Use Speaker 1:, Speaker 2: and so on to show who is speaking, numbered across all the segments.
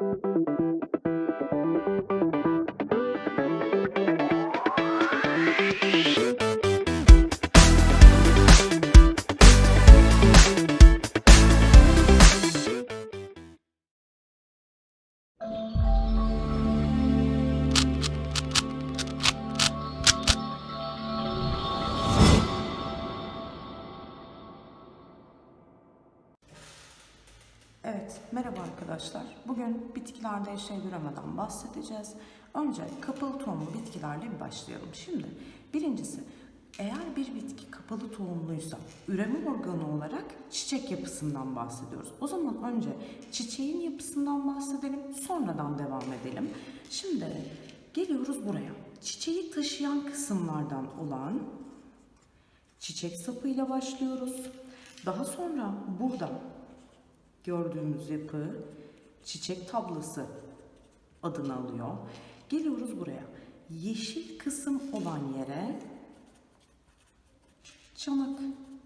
Speaker 1: thank you Bugün bitkilerde eşeğe üremeden bahsedeceğiz. Önce kapalı tohumlu bitkilerle bir başlayalım. Şimdi birincisi, eğer bir bitki kapalı tohumluysa üreme organı olarak çiçek yapısından bahsediyoruz. O zaman önce çiçeğin yapısından bahsedelim, sonradan devam edelim. Şimdi geliyoruz buraya. Çiçeği taşıyan kısımlardan olan çiçek sapıyla başlıyoruz. Daha sonra burada gördüğümüz yapı çiçek tablası adını alıyor. Geliyoruz buraya. Yeşil kısım olan yere çanak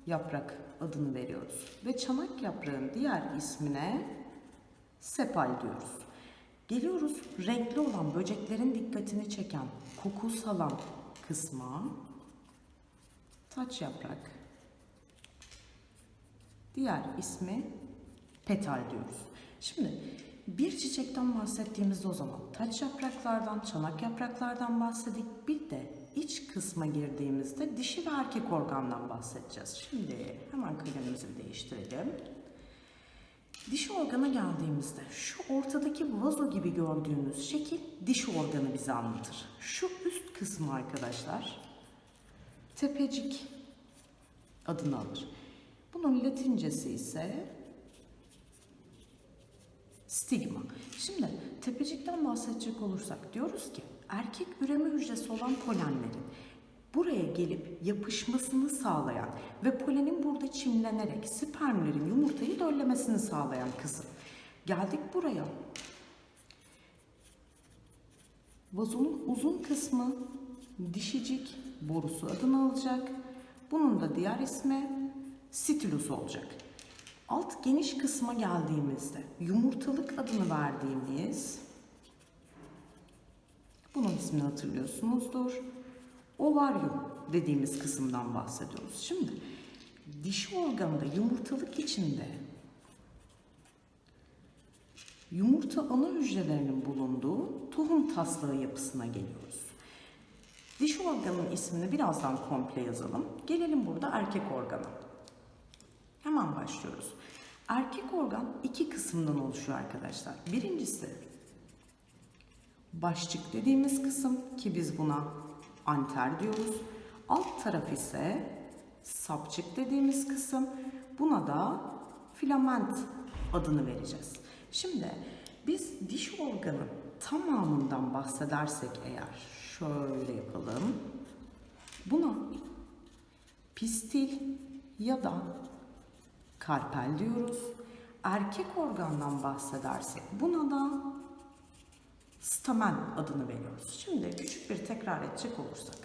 Speaker 1: yaprak adını veriyoruz. Ve çanak yaprağın diğer ismine sepal diyoruz. Geliyoruz renkli olan böceklerin dikkatini çeken koku salan kısma taç yaprak. Diğer ismi petal diyoruz. Şimdi bir çiçekten bahsettiğimizde o zaman taç yapraklardan, çanak yapraklardan bahsettik. Bir de iç kısma girdiğimizde dişi ve erkek organdan bahsedeceğiz. Şimdi hemen kalemimizi değiştirelim. Dişi organa geldiğimizde şu ortadaki vazo gibi gördüğümüz şekil dişi organı bize anlatır. Şu üst kısmı arkadaşlar tepecik adını alır. Bunun latincesi ise stigma. Şimdi tepecikten bahsedecek olursak diyoruz ki erkek üreme hücresi olan polenlerin buraya gelip yapışmasını sağlayan ve polenin burada çimlenerek spermlerin yumurtayı döllemesini sağlayan kısım. Geldik buraya. Vazonun uzun kısmı dişicik borusu adını alacak. Bunun da diğer ismi stilus olacak. Alt geniş kısma geldiğimizde yumurtalık adını verdiğimiz bunun ismini hatırlıyorsunuzdur. Ovaryum dediğimiz kısımdan bahsediyoruz. Şimdi dişi organında yumurtalık içinde yumurta ana hücrelerinin bulunduğu tohum taslağı yapısına geliyoruz. Dişi organın ismini birazdan komple yazalım. Gelelim burada erkek organa. Hemen başlıyoruz. Erkek organ iki kısımdan oluşuyor arkadaşlar. Birincisi başçık dediğimiz kısım ki biz buna anter diyoruz. Alt taraf ise sapçık dediğimiz kısım. Buna da filament adını vereceğiz. Şimdi biz diş organın tamamından bahsedersek eğer şöyle yapalım. Buna pistil ya da karpel diyoruz. Erkek organdan bahsedersek buna da stamen adını veriyoruz. Şimdi küçük bir tekrar edecek olursak.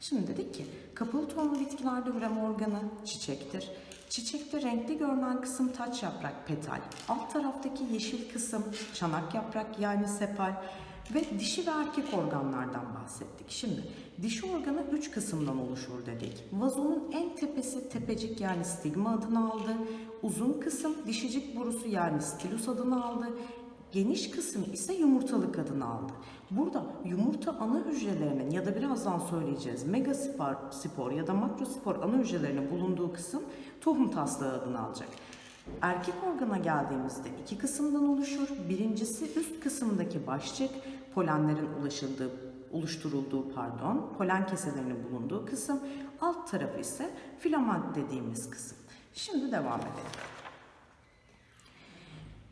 Speaker 1: Şimdi dedik ki kapalı tohumlu bitkilerde üreme organı çiçektir. Çiçekte renkli görünen kısım taç yaprak petal. Alt taraftaki yeşil kısım çanak yaprak yani sepal ve dişi ve erkek organlardan bahsettik. Şimdi dişi organı üç kısımdan oluşur dedik. Vazonun en tepesi tepecik yani stigma adını aldı. Uzun kısım dişicik borusu yani stilus adını aldı. Geniş kısım ise yumurtalık adını aldı. Burada yumurta ana hücrelerinin ya da birazdan söyleyeceğiz megaspor spor ya da makrospor ana hücrelerinin bulunduğu kısım tohum taslağı adını alacak. Erkek organa geldiğimizde iki kısımdan oluşur. Birincisi üst kısımdaki başçık, polenlerin ulaşıldığı, oluşturulduğu pardon, polen keselerinin bulunduğu kısım. Alt tarafı ise filament dediğimiz kısım. Şimdi devam edelim.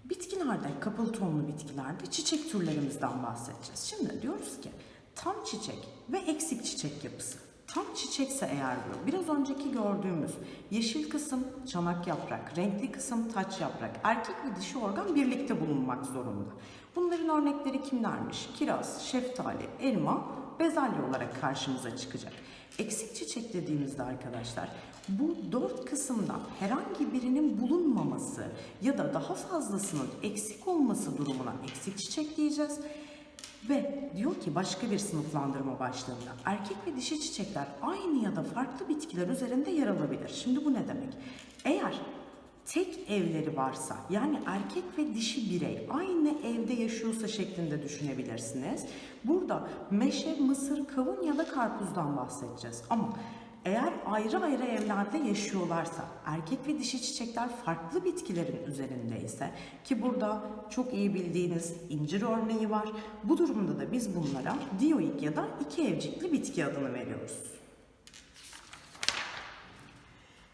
Speaker 1: Bitkilerde, kapalı tohumlu bitkilerde çiçek türlerimizden bahsedeceğiz. Şimdi diyoruz ki tam çiçek ve eksik çiçek yapısı. Tam çiçekse eğer diyor, biraz önceki gördüğümüz yeşil kısım çanak yaprak, renkli kısım taç yaprak, erkek ve dişi organ birlikte bulunmak zorunda. Bunların örnekleri kimlermiş? Kiraz, şeftali, elma, bezelye olarak karşımıza çıkacak. Eksik çiçek dediğimizde arkadaşlar bu dört kısımdan herhangi birinin bulunmaması ya da daha fazlasının eksik olması durumuna eksik çiçek diyeceğiz. Ve diyor ki başka bir sınıflandırma başlığında erkek ve dişi çiçekler aynı ya da farklı bitkiler üzerinde yer alabilir. Şimdi bu ne demek? Eğer tek evleri varsa yani erkek ve dişi birey aynı evde yaşıyorsa şeklinde düşünebilirsiniz. Burada meşe, mısır, kavun ya da karpuzdan bahsedeceğiz. Ama eğer ayrı ayrı evlerde yaşıyorlarsa, erkek ve dişi çiçekler farklı bitkilerin üzerindeyse ki burada çok iyi bildiğiniz incir örneği var. Bu durumda da biz bunlara dioik ya da iki evcikli bitki adını veriyoruz.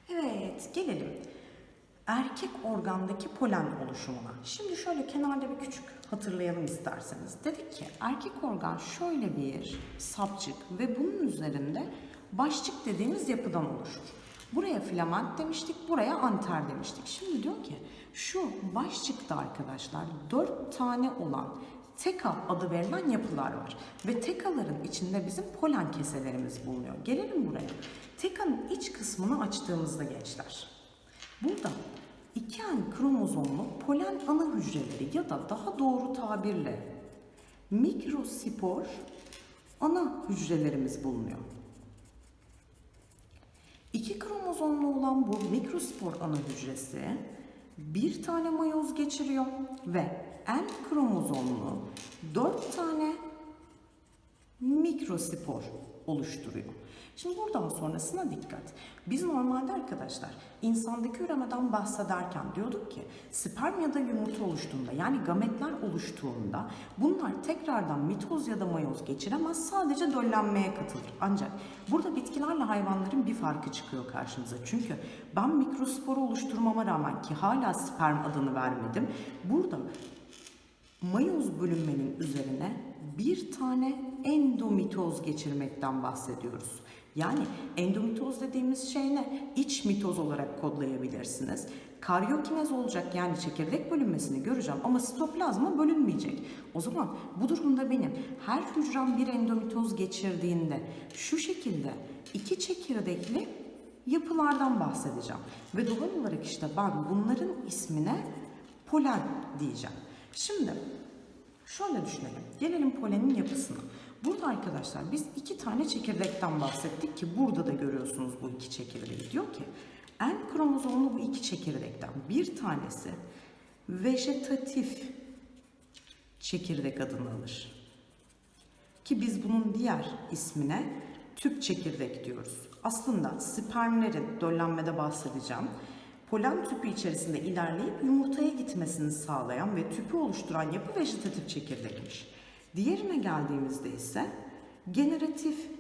Speaker 1: Evet, gelelim erkek organdaki polen oluşumuna. Şimdi şöyle kenarda bir küçük hatırlayalım isterseniz. Dedik ki erkek organ şöyle bir sapcık ve bunun üzerinde başçık dediğimiz yapıdan oluşur. Buraya filament demiştik, buraya anter demiştik. Şimdi diyor ki şu başçıkta arkadaşlar dört tane olan teka adı verilen yapılar var. Ve tekaların içinde bizim polen keselerimiz bulunuyor. Gelelim buraya. Tekanın iç kısmını açtığımızda gençler. Burada iki en kromozomlu polen ana hücreleri ya da daha doğru tabirle mikrospor ana hücrelerimiz bulunuyor. İki kromozomlu olan bu mikrospor ana hücresi bir tane mayoz geçiriyor ve en kromozomlu dört tane mikrospor oluşturuyor. Şimdi buradan sonrasına dikkat. Biz normalde arkadaşlar insandaki üremeden bahsederken diyorduk ki sperm ya da yumurta oluştuğunda yani gametler oluştuğunda bunlar tekrardan mitoz ya da mayoz geçiremez sadece döllenmeye katılır. Ancak burada bitkilerle hayvanların bir farkı çıkıyor karşımıza. Çünkü ben mikrosporu oluşturmama rağmen ki hala sperm adını vermedim. Burada mayoz bölünmenin üzerine bir tane endomitoz geçirmekten bahsediyoruz. Yani endomitoz dediğimiz şey ne? İç mitoz olarak kodlayabilirsiniz. Karyokinez olacak yani çekirdek bölünmesini göreceğim ama sitoplazma bölünmeyecek. O zaman bu durumda benim her hücrem bir endomitoz geçirdiğinde şu şekilde iki çekirdekli yapılardan bahsedeceğim. Ve doğal olarak işte ben bunların ismine polen diyeceğim. Şimdi şöyle düşünelim. Gelelim polenin yapısına. Burada arkadaşlar biz iki tane çekirdekten bahsettik ki burada da görüyorsunuz bu iki çekirdeği. Diyor ki en kromozomlu bu iki çekirdekten bir tanesi vejetatif çekirdek adını alır. Ki biz bunun diğer ismine tüp çekirdek diyoruz. Aslında spermlerin döllenmede bahsedeceğim. Polen tüpü içerisinde ilerleyip yumurtaya gitmesini sağlayan ve tüpü oluşturan yapı vejetatif çekirdekmiş. Diğerine geldiğimizde ise generatif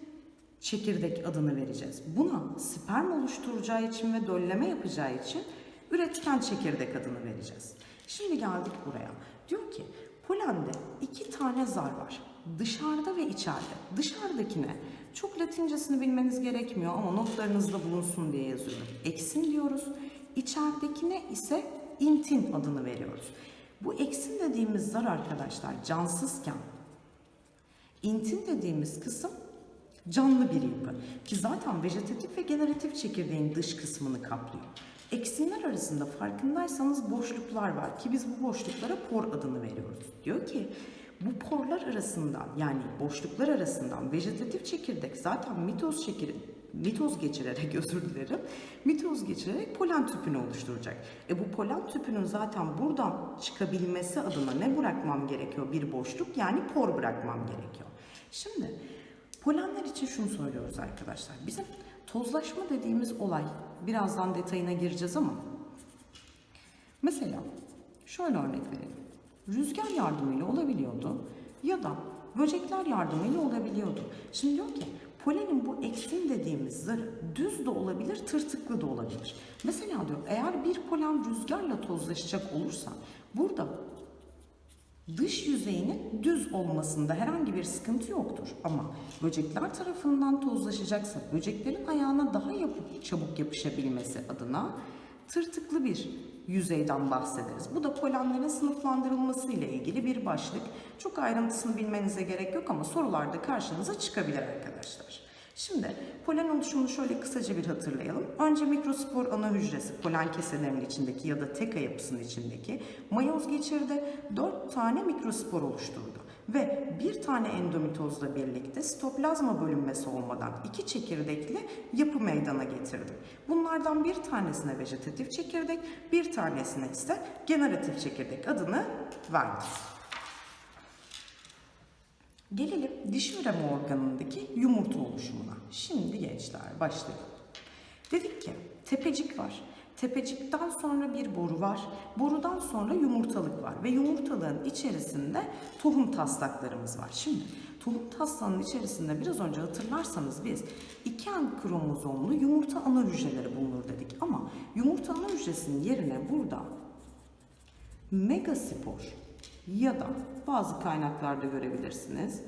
Speaker 1: çekirdek adını vereceğiz. Buna sperm oluşturacağı için ve dölleme yapacağı için üretken çekirdek adını vereceğiz. Şimdi geldik buraya. Diyor ki polende iki tane zar var. Dışarıda ve içeride. Dışarıdakine çok latincesini bilmeniz gerekmiyor ama notlarınızda bulunsun diye yazıyorum. Eksin diyoruz. İçeridekine ise intin adını veriyoruz. Bu eksin dediğimiz zar arkadaşlar cansızken intin dediğimiz kısım canlı bir yapı ki zaten vejetatif ve generatif çekirdeğin dış kısmını kaplıyor. Eksinler arasında farkındaysanız boşluklar var ki biz bu boşluklara por adını veriyoruz. Diyor ki bu porlar arasından yani boşluklar arasından vejetatif çekirdek zaten mitoz çekirdek mitoz geçirerek özür dilerim. Mitoz geçirerek polen tüpünü oluşturacak. E bu polen tüpünün zaten buradan çıkabilmesi adına ne bırakmam gerekiyor? Bir boşluk yani por bırakmam gerekiyor. Şimdi polenler için şunu söylüyoruz arkadaşlar. Bizim tozlaşma dediğimiz olay birazdan detayına gireceğiz ama mesela şöyle örnek verelim. Rüzgar yardımıyla olabiliyordu ya da böcekler yardımıyla olabiliyordu. Şimdi diyor ki polenin bu eksin dediğimiz zarı düz de olabilir, tırtıklı da olabilir. Mesela diyor eğer bir polen rüzgarla tozlaşacak olursa burada dış yüzeyinin düz olmasında herhangi bir sıkıntı yoktur. Ama böcekler tarafından tozlaşacaksa böceklerin ayağına daha yapıp, çabuk yapışabilmesi adına tırtıklı bir yüzeyden bahsederiz. Bu da polenlerin sınıflandırılması ile ilgili bir başlık. Çok ayrıntısını bilmenize gerek yok ama sorularda karşınıza çıkabilir arkadaşlar. Şimdi polen oluşumunu şöyle kısaca bir hatırlayalım. Önce mikrospor ana hücresi polen keselerinin içindeki ya da teka yapısının içindeki mayoz geçirdi. 4 tane mikrospor oluşturdu. Ve bir tane endomitozla birlikte sitoplazma bölünmesi olmadan iki çekirdekli yapı meydana getirdi. Bunlardan bir tanesine vejetatif çekirdek, bir tanesine ise generatif çekirdek adını verdi. Gelelim dişi üreme organındaki yumurta oluşumuna. Şimdi gençler başlayalım. Dedik ki tepecik var. Tepecikten sonra bir boru var. Borudan sonra yumurtalık var. Ve yumurtalığın içerisinde tohum taslaklarımız var. Şimdi tohum taslağının içerisinde biraz önce hatırlarsanız biz iki en kromozomlu yumurta ana hücreleri bulunur dedik. Ama yumurta ana hücresinin yerine burada megaspor ya da bazı kaynaklarda görebilirsiniz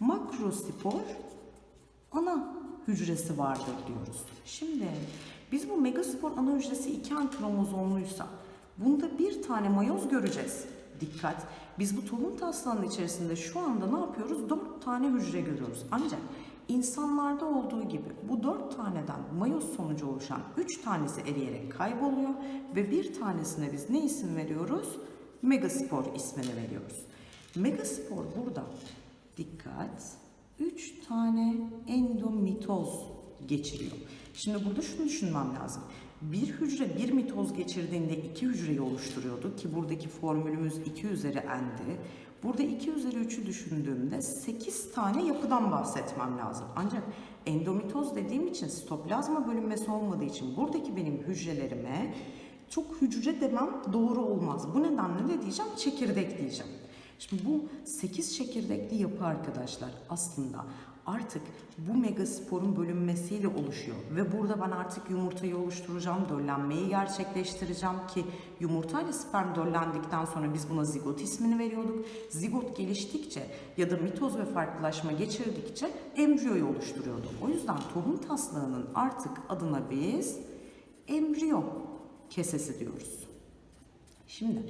Speaker 1: makrospor ana hücresi vardır diyoruz. Şimdi biz bu megaspor ana hücresi iki en kromozomluysa bunda bir tane mayoz göreceğiz. Dikkat! Biz bu tohum taslağının içerisinde şu anda ne yapıyoruz? Dört tane hücre görüyoruz. Ancak insanlarda olduğu gibi bu dört taneden mayoz sonucu oluşan üç tanesi eriyerek kayboluyor ve bir tanesine biz ne isim veriyoruz? Megaspor ismini veriyoruz. Megaspor burada dikkat 3 tane endomitoz geçiriyor. Şimdi burada şunu düşünmem lazım. Bir hücre bir mitoz geçirdiğinde iki hücreyi oluşturuyordu ki buradaki formülümüz 2 üzeri n'di. Burada 2 üzeri 3'ü düşündüğümde 8 tane yapıdan bahsetmem lazım. Ancak endomitoz dediğim için sitoplazma bölünmesi olmadığı için buradaki benim hücrelerime çok hücre demem doğru olmaz. Bu nedenle de diyeceğim çekirdek diyeceğim. Şimdi bu 8 çekirdekli yapı arkadaşlar aslında artık bu megasporun bölünmesiyle oluşuyor. Ve burada ben artık yumurtayı oluşturacağım, döllenmeyi gerçekleştireceğim ki yumurtayla sperm döllendikten sonra biz buna zigot ismini veriyorduk. Zigot geliştikçe ya da mitoz ve farklılaşma geçirdikçe embriyoyu oluşturuyordu. O yüzden tohum taslağının artık adına biz embriyo kesesi diyoruz. Şimdi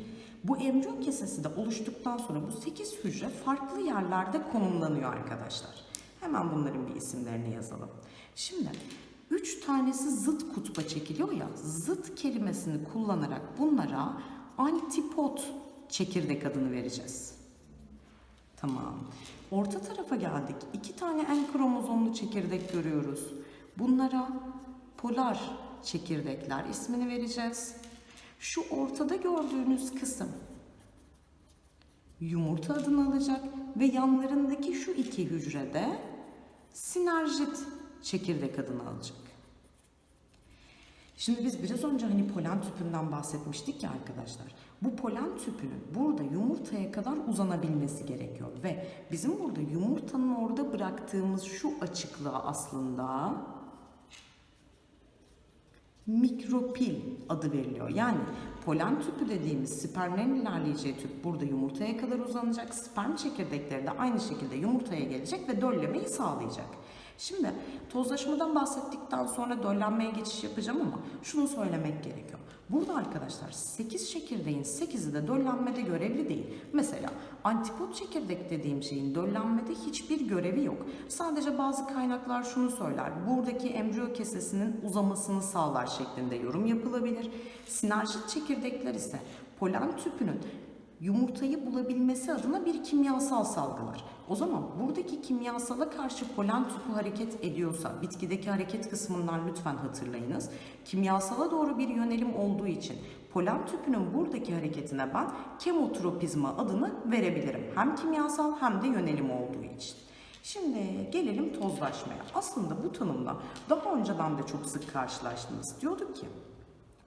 Speaker 1: bu embriyo kesesi de oluştuktan sonra bu 8 hücre farklı yerlerde konumlanıyor arkadaşlar. Hemen bunların bir isimlerini yazalım. Şimdi 3 tanesi zıt kutba çekiliyor ya zıt kelimesini kullanarak bunlara antipod çekirdek adını vereceğiz. Tamam. Orta tarafa geldik. İki tane en kromozomlu çekirdek görüyoruz. Bunlara polar çekirdekler ismini vereceğiz. Şu ortada gördüğünüz kısım yumurta adını alacak ve yanlarındaki şu iki hücrede sinerjit çekirdek adını alacak. Şimdi biz biraz önce hani polen tüpünden bahsetmiştik ya arkadaşlar. Bu polen tüpünün burada yumurtaya kadar uzanabilmesi gerekiyor ve bizim burada yumurtanın orada bıraktığımız şu açıklığa aslında mikropil adı veriliyor. Yani polen tüpü dediğimiz spermlerin ilerleyeceği tüp burada yumurtaya kadar uzanacak. Sperm çekirdekleri de aynı şekilde yumurtaya gelecek ve döllemeyi sağlayacak. Şimdi tozlaşmadan bahsettikten sonra döllenmeye geçiş yapacağım ama şunu söylemek gerekiyor. Burada arkadaşlar 8 çekirdeğin 8'i de döllenmede görevli değil. Mesela antipod çekirdek dediğim şeyin döllenmede hiçbir görevi yok. Sadece bazı kaynaklar şunu söyler. Buradaki embriyo kesesinin uzamasını sağlar şeklinde yorum yapılabilir. Sinerjit çekirdekler ise polen tüpünün yumurtayı bulabilmesi adına bir kimyasal salgılar. O zaman buradaki kimyasala karşı polen tüpü hareket ediyorsa, bitkideki hareket kısmından lütfen hatırlayınız. Kimyasala doğru bir yönelim olduğu için polen tüpünün buradaki hareketine ben kemotropizma adını verebilirim. Hem kimyasal hem de yönelim olduğu için. Şimdi gelelim tozlaşmaya. Aslında bu tanımla daha önceden de çok sık karşılaştınız. Diyorduk ki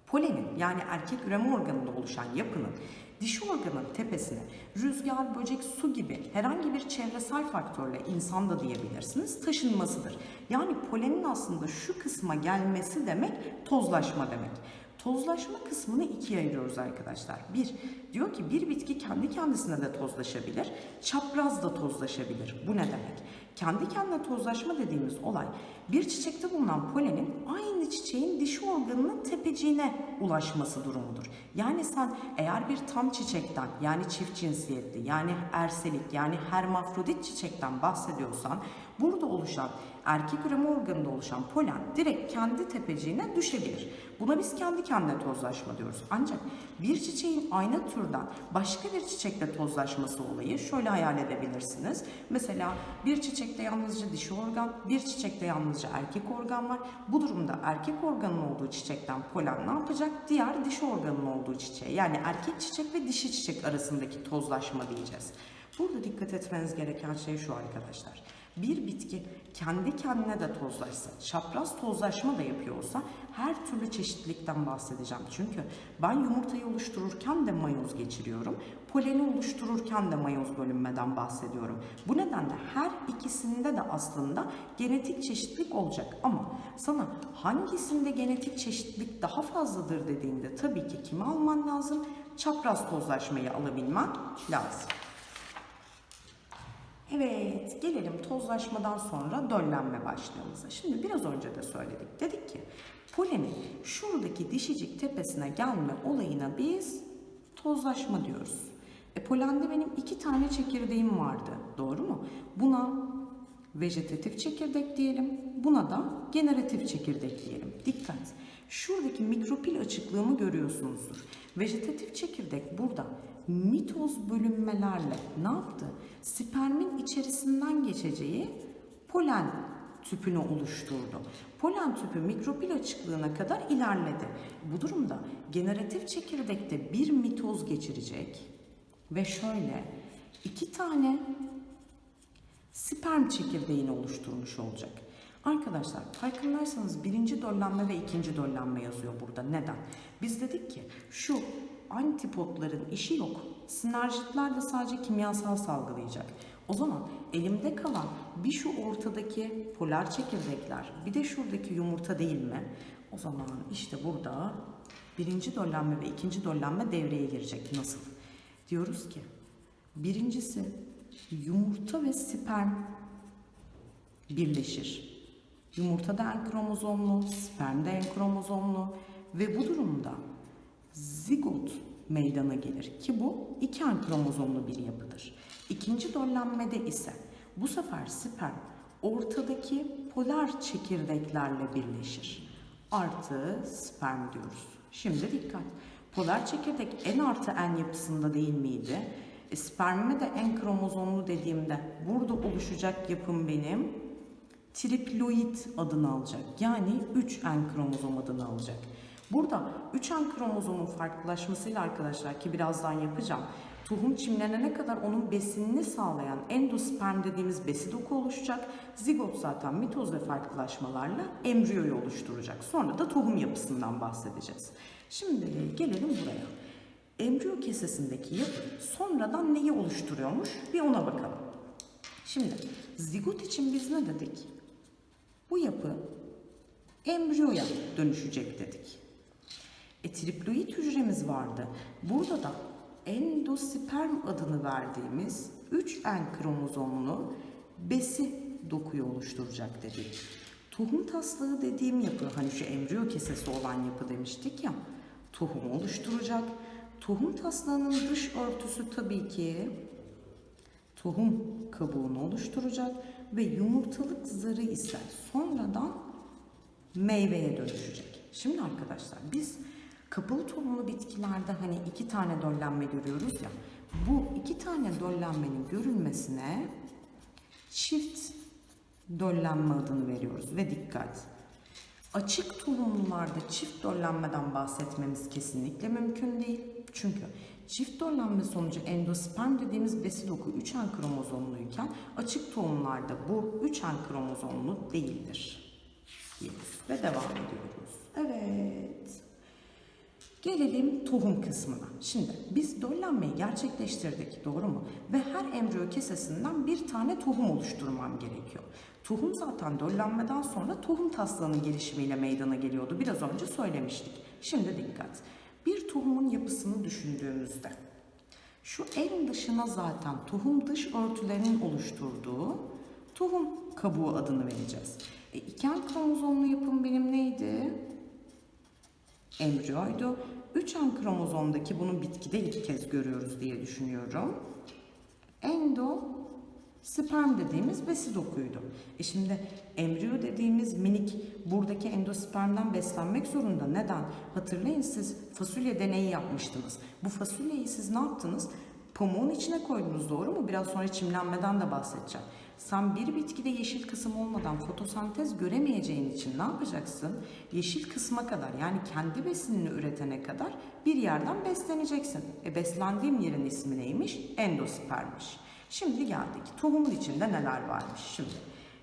Speaker 1: Polenin yani erkek üreme organında oluşan yapının dişi organın tepesine rüzgar, böcek, su gibi herhangi bir çevresel faktörle insan da diyebilirsiniz taşınmasıdır. Yani polenin aslında şu kısma gelmesi demek tozlaşma demek. Tozlaşma kısmını ikiye ayırıyoruz arkadaşlar. Bir, Diyor ki bir bitki kendi kendisine de tozlaşabilir, çapraz da tozlaşabilir. Bu ne demek? Kendi kendine tozlaşma dediğimiz olay bir çiçekte bulunan polenin aynı çiçeğin dişi organının tepeciğine ulaşması durumudur. Yani sen eğer bir tam çiçekten yani çift cinsiyetli yani erselik yani hermafrodit çiçekten bahsediyorsan burada oluşan erkek üreme organında oluşan polen direkt kendi tepeciğine düşebilir. Buna biz kendi kendine tozlaşma diyoruz. Ancak bir çiçeğin aynı türden başka bir çiçekle tozlaşması olayı şöyle hayal edebilirsiniz. Mesela bir çiçekte yalnızca dişi organ, bir çiçekte yalnızca erkek organ var. Bu durumda erkek organın olduğu çiçekten polen ne yapacak? Diğer dişi organın olduğu çiçeğe yani erkek çiçek ve dişi çiçek arasındaki tozlaşma diyeceğiz. Burada dikkat etmeniz gereken şey şu arkadaşlar. Bir bitki kendi kendine de tozlaşsa, çapraz tozlaşma da yapıyorsa her türlü çeşitlilikten bahsedeceğim. Çünkü ben yumurtayı oluştururken de mayoz geçiriyorum. Poleni oluştururken de mayoz bölünmeden bahsediyorum. Bu nedenle her ikisinde de aslında genetik çeşitlilik olacak. Ama sana hangisinde genetik çeşitlilik daha fazladır dediğinde tabii ki kimi alman lazım? Çapraz tozlaşmayı alabilmen lazım. Evet, gelelim tozlaşmadan sonra döllenme başlığımıza. Şimdi biraz önce de söyledik. Dedik ki polenin şuradaki dişicik tepesine gelme olayına biz tozlaşma diyoruz. E polende benim iki tane çekirdeğim vardı. Doğru mu? Buna vejetatif çekirdek diyelim. Buna da generatif çekirdek diyelim. Dikkat. Şuradaki mikropil açıklığımı görüyorsunuzdur. Vejetatif çekirdek burada mitoz bölünmelerle ne yaptı? Spermin içerisinden geçeceği polen tüpünü oluşturdu. Polen tüpü mikropil açıklığına kadar ilerledi. Bu durumda generatif çekirdekte bir mitoz geçirecek ve şöyle iki tane sperm çekirdeğini oluşturmuş olacak. Arkadaşlar farkındaysanız birinci döllenme ve ikinci döllenme yazıyor burada. Neden? Biz dedik ki şu antipotların işi yok. Sinerjitler de sadece kimyasal salgılayacak. O zaman elimde kalan bir şu ortadaki polar çekirdekler bir de şuradaki yumurta değil mi? O zaman işte burada birinci döllenme ve ikinci döllenme devreye girecek. Nasıl? Diyoruz ki birincisi yumurta ve sperm birleşir. Yumurtada en kromozomlu, spermde en kromozomlu ve bu durumda zigot meydana gelir ki bu iki en kromozomlu bir yapıdır. İkinci döllenmede ise bu sefer sperm ortadaki polar çekirdeklerle birleşir. Artı sperm diyoruz. Şimdi dikkat. Polar çekirdek en artı en yapısında değil miydi? E, spermime de en kromozomlu dediğimde burada oluşacak yapım benim triploid adını alacak. Yani 3 en kromozom adını alacak. Burada 3 en kromozomun farklılaşmasıyla arkadaşlar ki birazdan yapacağım. Tohum çimlenene kadar onun besinini sağlayan endosperm dediğimiz besi doku oluşacak. Zigot zaten mitoz ve farklılaşmalarla embriyoyu oluşturacak. Sonra da tohum yapısından bahsedeceğiz. Şimdi gelelim buraya. Embriyo kesesindeki yapı sonradan neyi oluşturuyormuş bir ona bakalım. Şimdi zigot için biz ne dedik? Bu yapı embriyoya dönüşecek dedik. E, triploid hücremiz vardı. Burada da endosperm adını verdiğimiz 3 en kromozomlu besi dokuyu oluşturacak dedik. Tohum taslığı dediğim yapı, hani şu embriyo kesesi olan yapı demiştik ya, tohumu oluşturacak. Tohum taslağının dış örtüsü tabii ki tohum kabuğunu oluşturacak ve yumurtalık zarı ise sonradan meyveye dönüşecek. Şimdi arkadaşlar biz kapalı tohumlu bitkilerde hani iki tane döllenme görüyoruz ya. Bu iki tane döllenmenin görülmesine çift döllenme adını veriyoruz ve dikkat. Açık tohumlularda çift döllenmeden bahsetmemiz kesinlikle mümkün değil. Çünkü çift döllenme sonucu endosperm dediğimiz besi doku 3 en kromozomluyken açık tohumlarda bu 3 en kromozomlu değildir. Diyoruz ve devam ediyoruz. Evet. Gelelim tohum kısmına. Şimdi biz döllenmeyi gerçekleştirdik doğru mu? Ve her embriyo kesesinden bir tane tohum oluşturmam gerekiyor. Tohum zaten döllenmeden sonra tohum taslağının gelişimiyle meydana geliyordu. Biraz önce söylemiştik. Şimdi dikkat. Bir tohumun yapısını düşündüğümüzde Şu en dışına zaten tohum dış örtülerinin oluşturduğu tohum kabuğu adını vereceğiz. E, iken kromozomlu yapım benim neydi? Embriyoydu. 3N kromozomdaki bunu bitkide ilk kez görüyoruz diye düşünüyorum. Endo sperm dediğimiz besi dokuydu. E şimdi embriyo dediğimiz minik buradaki endospermden beslenmek zorunda. Neden? Hatırlayın siz fasulye deneyi yapmıştınız. Bu fasulyeyi siz ne yaptınız? Pamuğun içine koydunuz doğru mu? Biraz sonra çimlenmeden de bahsedeceğim. Sen bir bitkide yeşil kısım olmadan fotosentez göremeyeceğin için ne yapacaksın? Yeşil kısma kadar yani kendi besinini üretene kadar bir yerden besleneceksin. E beslendiğim yerin ismi neymiş? Endospermmiş. Şimdi geldik. Tohumun içinde neler varmış? Şimdi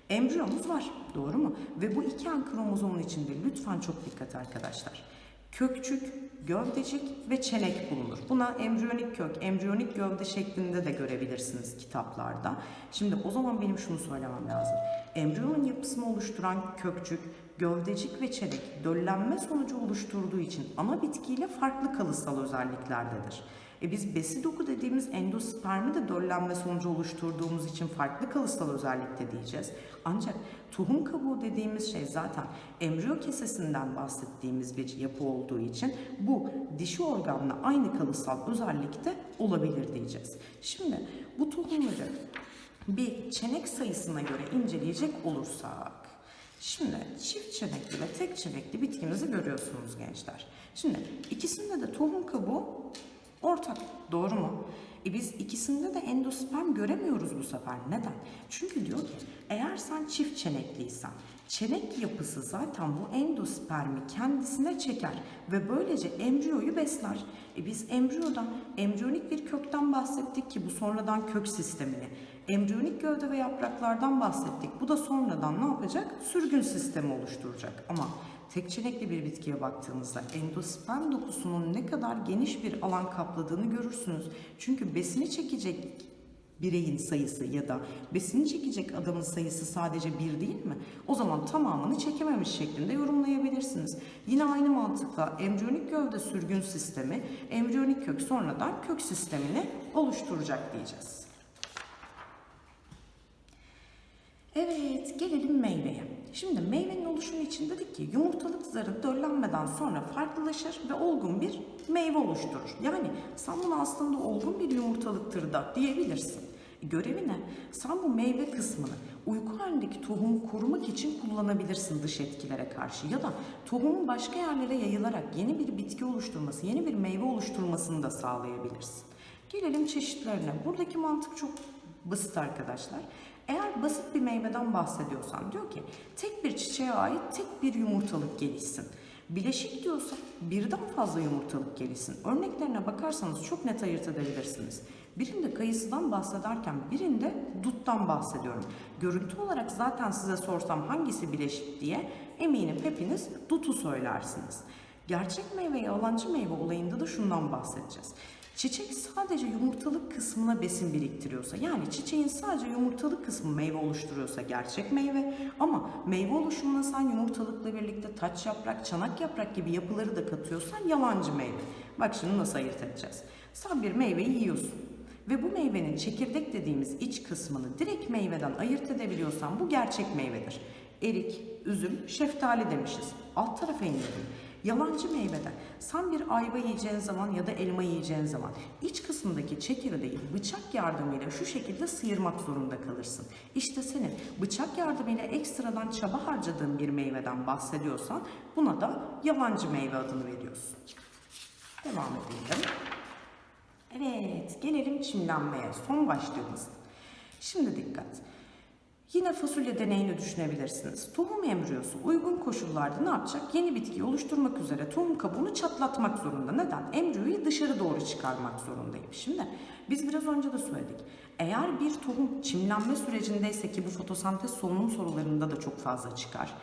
Speaker 1: embriyomuz var. Doğru mu? Ve bu iki en kromozomun içinde lütfen çok dikkat arkadaşlar. Kökçük, gövdecik ve çenek bulunur. Buna embriyonik kök, embriyonik gövde şeklinde de görebilirsiniz kitaplarda. Şimdi o zaman benim şunu söylemem lazım. Embriyonun yapısını oluşturan kökçük, gövdecik ve çenek döllenme sonucu oluşturduğu için ana bitkiyle farklı kalıtsal özelliklerdedir. E biz besi doku dediğimiz endospermi de döllenme sonucu oluşturduğumuz için farklı kalıtsal özellikte diyeceğiz. Ancak tohum kabuğu dediğimiz şey zaten embriyo kesesinden bahsettiğimiz bir yapı olduğu için bu dişi organla aynı kalıtsal özellikte olabilir diyeceğiz. Şimdi bu tohumları bir çenek sayısına göre inceleyecek olursak Şimdi çift çenekli ve tek çenekli bitkimizi görüyorsunuz gençler. Şimdi ikisinde de tohum kabuğu ortak. Doğru mu? E biz ikisinde de endosperm göremiyoruz bu sefer. Neden? Çünkü diyor ki eğer sen çift çenekliysen çenek yapısı zaten bu endospermi kendisine çeker ve böylece embriyoyu besler. E biz embriyodan, embriyonik bir kökten bahsettik ki bu sonradan kök sistemini. Embriyonik gövde ve yapraklardan bahsettik. Bu da sonradan ne yapacak? Sürgün sistemi oluşturacak. Ama tek çenekli bir bitkiye baktığımızda endosperm dokusunun ne kadar geniş bir alan kapladığını görürsünüz. Çünkü besini çekecek bireyin sayısı ya da besini çekecek adamın sayısı sadece bir değil mi? O zaman tamamını çekememiş şeklinde yorumlayabilirsiniz. Yine aynı mantıkla embriyonik gövde sürgün sistemi, embriyonik kök sonradan kök sistemini oluşturacak diyeceğiz. Evet, gelelim meyveye. Şimdi meyvenin oluşumu için dedik ki yumurtalık zarı döllenmeden sonra farklılaşır ve olgun bir meyve oluşturur. Yani sen bunu aslında olgun bir yumurtalıktır da diyebilirsin. Görevi ne? Sen bu meyve kısmını uyku halindeki tohumu korumak için kullanabilirsin dış etkilere karşı ya da tohumun başka yerlere yayılarak yeni bir bitki oluşturması, yeni bir meyve oluşturmasını da sağlayabilirsin. Gelelim çeşitlerine. Buradaki mantık çok basit arkadaşlar. Eğer basit bir meyveden bahsediyorsan diyor ki tek bir çiçeğe ait tek bir yumurtalık gelişsin. Bileşik diyorsa birden fazla yumurtalık gelişsin. Örneklerine bakarsanız çok net ayırt edebilirsiniz. Birinde kayısıdan bahsederken birinde duttan bahsediyorum. Görüntü olarak zaten size sorsam hangisi bileşik diye eminim hepiniz dutu söylersiniz. Gerçek meyve yalancı meyve olayında da şundan bahsedeceğiz. Çiçek sadece yumurtalık kısmına besin biriktiriyorsa yani çiçeğin sadece yumurtalık kısmı meyve oluşturuyorsa gerçek meyve ama meyve oluşumuna sen yumurtalıkla birlikte taç yaprak, çanak yaprak gibi yapıları da katıyorsan yalancı meyve. Bak şimdi nasıl ayırt edeceğiz. Sen bir meyveyi yiyorsun ve bu meyvenin çekirdek dediğimiz iç kısmını direkt meyveden ayırt edebiliyorsan bu gerçek meyvedir. Erik, üzüm, şeftali demişiz. Alt tarafa indirelim. Yalancı meyveden sen bir ayva yiyeceğin zaman ya da elma yiyeceğin zaman iç kısmındaki çekirdeği bıçak yardımıyla şu şekilde sıyırmak zorunda kalırsın. İşte senin bıçak yardımıyla ekstradan çaba harcadığın bir meyveden bahsediyorsan buna da yalancı meyve adını veriyorsun. Devam edelim. Evet, gelelim çimlenmeye. Son başlığımız. Şimdi dikkat. Yine fasulye deneyini düşünebilirsiniz. Tohum embriyosu uygun koşullarda ne yapacak? Yeni bitkiyi oluşturmak üzere tohum kabuğunu çatlatmak zorunda. Neden? Embriyoyu dışarı doğru çıkarmak zorundayım. Şimdi biz biraz önce de söyledik. Eğer bir tohum çimlenme sürecindeyse ki bu fotosentez solunum sorularında da çok fazla çıkar.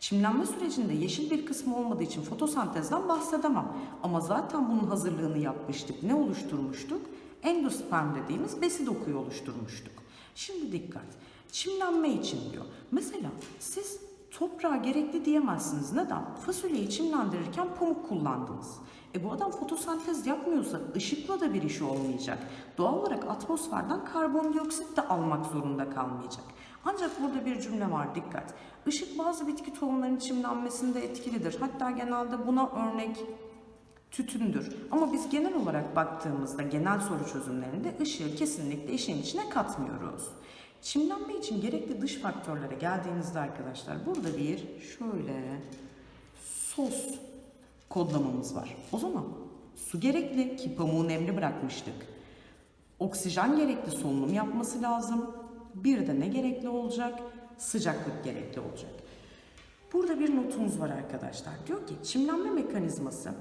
Speaker 1: Çimlenme sürecinde yeşil bir kısmı olmadığı için fotosentezden bahsedemem. Ama zaten bunun hazırlığını yapmıştık. Ne oluşturmuştuk? Endosperm dediğimiz besi dokuyu oluşturmuştuk. Şimdi dikkat. Çimlenme için diyor. Mesela siz toprağa gerekli diyemezsiniz. Neden? Fasulyeyi çimlendirirken pamuk kullandınız. E bu adam fotosentez yapmıyorsa ışıkla da bir işi olmayacak. Doğal olarak atmosferden karbondioksit de almak zorunda kalmayacak. Ancak burada bir cümle var dikkat. Işık bazı bitki tohumlarının çimlenmesinde etkilidir. Hatta genelde buna örnek tütündür. Ama biz genel olarak baktığımızda genel soru çözümlerinde ışığı kesinlikle işin içine katmıyoruz. Çimlenme için gerekli dış faktörlere geldiğinizde arkadaşlar burada bir şöyle sos kodlamamız var. O zaman su gerekli ki pamuğu nemli bırakmıştık. Oksijen gerekli solunum yapması lazım. Bir de ne gerekli olacak? Sıcaklık gerekli olacak. Burada bir notumuz var arkadaşlar. Diyor ki çimlenme mekanizması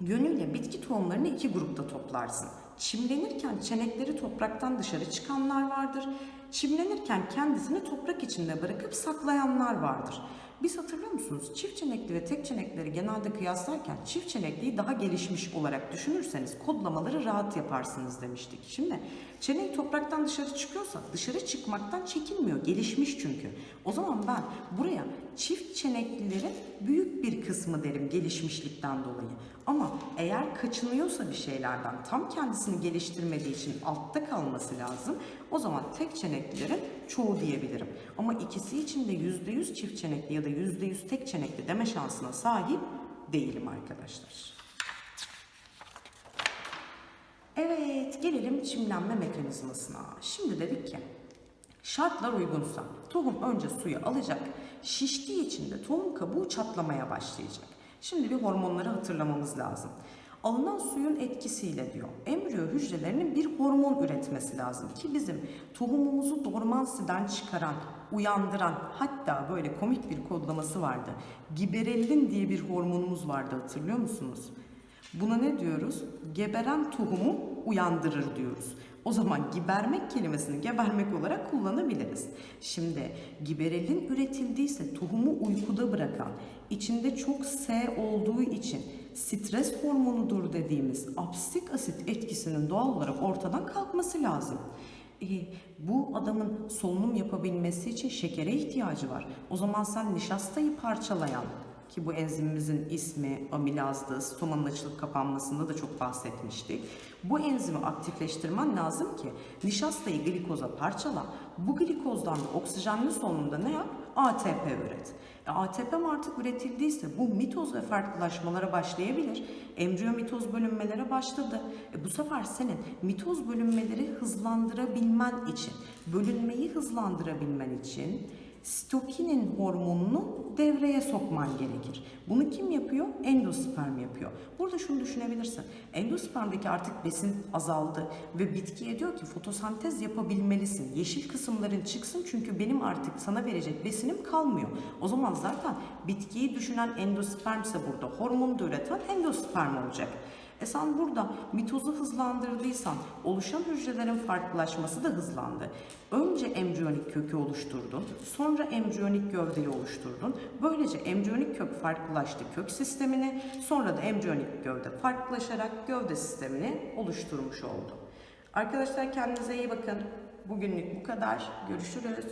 Speaker 1: yönüyle bitki tohumlarını iki grupta toplarsın. Çimlenirken çenekleri topraktan dışarı çıkanlar vardır. Çimlenirken kendisini toprak içinde bırakıp saklayanlar vardır. Biz hatırlıyor musunuz? Çift çenekli ve tek çenekleri genelde kıyaslarken çift çenekliyi daha gelişmiş olarak düşünürseniz kodlamaları rahat yaparsınız demiştik. Şimdi çenek topraktan dışarı çıkıyorsa dışarı çıkmaktan çekinmiyor. Gelişmiş çünkü. O zaman ben buraya çift çeneklilerin büyük bir kısmı derim gelişmişlikten dolayı. Ama eğer kaçınıyorsa bir şeylerden tam kendisini geliştirmediği için altta kalması lazım. O zaman tek çeneklilerin çoğu diyebilirim. Ama ikisi için de %100 çift çenekli ya da %100 tek çenekli deme şansına sahip değilim arkadaşlar. Evet, gelelim çimlenme mekanizmasına. Şimdi dedik ki, şartlar uygunsa tohum önce suyu alacak, şiştiği için de tohum kabuğu çatlamaya başlayacak. Şimdi bir hormonları hatırlamamız lazım. Alınan suyun etkisiyle diyor, embriyo hücrelerinin bir hormon üretmesi lazım ki bizim tohumumuzu dormansiden çıkaran, uyandıran, hatta böyle komik bir kodlaması vardı. Giberellin diye bir hormonumuz vardı hatırlıyor musunuz? Buna ne diyoruz? Geberen tohumu uyandırır diyoruz. O zaman gibermek kelimesini gebermek olarak kullanabiliriz. Şimdi giberelin üretildiyse tohumu uykuda bırakan, içinde çok S olduğu için stres hormonudur dediğimiz apsik asit etkisinin doğal olarak ortadan kalkması lazım. E, bu adamın solunum yapabilmesi için şekere ihtiyacı var. O zaman sen nişastayı parçalayan ki bu enzimimizin ismi amilazdı. Stomanın açılıp kapanmasında da çok bahsetmiştik. Bu enzimi aktifleştirmen lazım ki nişastayı glikoza parçala. Bu glikozdan da oksijenli solunumda ne yap? ATP üret. E, ATP artık üretildiyse bu mitoz ve farklılaşmalara başlayabilir. Embriyo mitoz bölünmelere başladı. E, bu sefer senin mitoz bölünmeleri hızlandırabilmen için, bölünmeyi hızlandırabilmen için stokinin hormonunu devreye sokman gerekir. Bunu kim yapıyor? Endosperm yapıyor. Burada şunu düşünebilirsin. Endospermdeki artık besin azaldı ve bitkiye diyor ki fotosentez yapabilmelisin. Yeşil kısımların çıksın çünkü benim artık sana verecek besinim kalmıyor. O zaman zaten bitkiyi düşünen endospermse burada hormonu da üreten endosperm olacak. E sen burada mitozu hızlandırdıysan oluşan hücrelerin farklılaşması da hızlandı. Önce embriyonik kökü oluşturdun, sonra embriyonik gövdeyi oluşturdun. Böylece embriyonik kök farklılaştı kök sistemini, sonra da embriyonik gövde farklılaşarak gövde sistemini oluşturmuş oldu. Arkadaşlar kendinize iyi bakın. Bugünlük bu kadar. Görüşürüz.